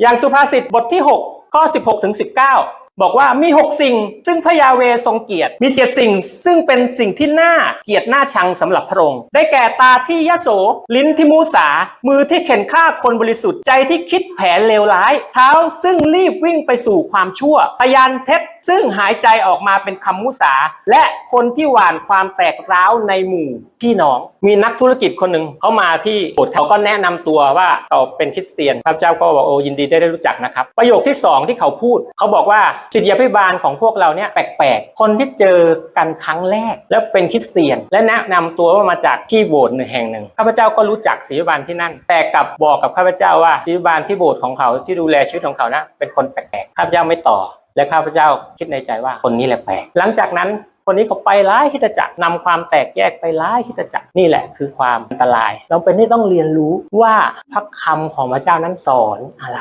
อย่างสุภาษิตบทที่ 6 ข้อ 16ถึง19 บอกว่ามี 6 สิ่ง ซึ่งพระยาเวทรงเกียรติ มี 7 สิ่ง ซึ่งเป็นสิ่งที่น่าเกลียดน่าชังสำหรับพระองค์ ได้แก่ตาที่ยโส ลิ้นที่มูสา มือที่เข็นฆ่าคนบริสุทธิ์ ใจที่คิดแผนเลวร้าย เท้าซึ่งรีบวิ่งไปสู่ความชั่ว พยานเท็จซึ่งหายใจออกมาเป็นคำมุสา และคนที่หว่านความแตกร้าวในหมู่พี่น้อง มีนักธุรกิจคนหนึ่งเขามาที่โบสถ์เขาก็แนะนำตัวว่าเขาเป็นคริสเตียน พระเจ้าก็บอกโอ้ยินดีได้ได้รู้จักนะครับ ประโยคที่สองที่เขาพูด เขาบอกว่าจิตยาพิบาลของพวกเราเนี่ยแปลกๆ คนที่เจอกันครั้งแรก แล้วเป็นคริสเตียน และแนะนำตัวว่ามาจากที่โบสถ์หนึ่งแห่งหนึ่งข้าพเจ้าก็รู้จักศิษยาบาลที่นั่น แต่กลับบอกกับข้าพเจ้าว่าศิษยาบาลที่โบสถ์ของเขาที่ดูแลชีวิตของเขานะเป็นคนแปลกๆข้าพเจ้าไม่ต่อ และข้าพเจ้าคิดในใจว่าคนนี้แหละแปลก หลังจากนั้นคนนี้เขาไปร้ายคิดจักรนำความแตกแยกไปร้ายคิดจักรนี่แหละคือความอันตราย เราเป็นที่ต้องเรียนรู้ว่าพระคำของพระเจ้านั้นสอนอะไร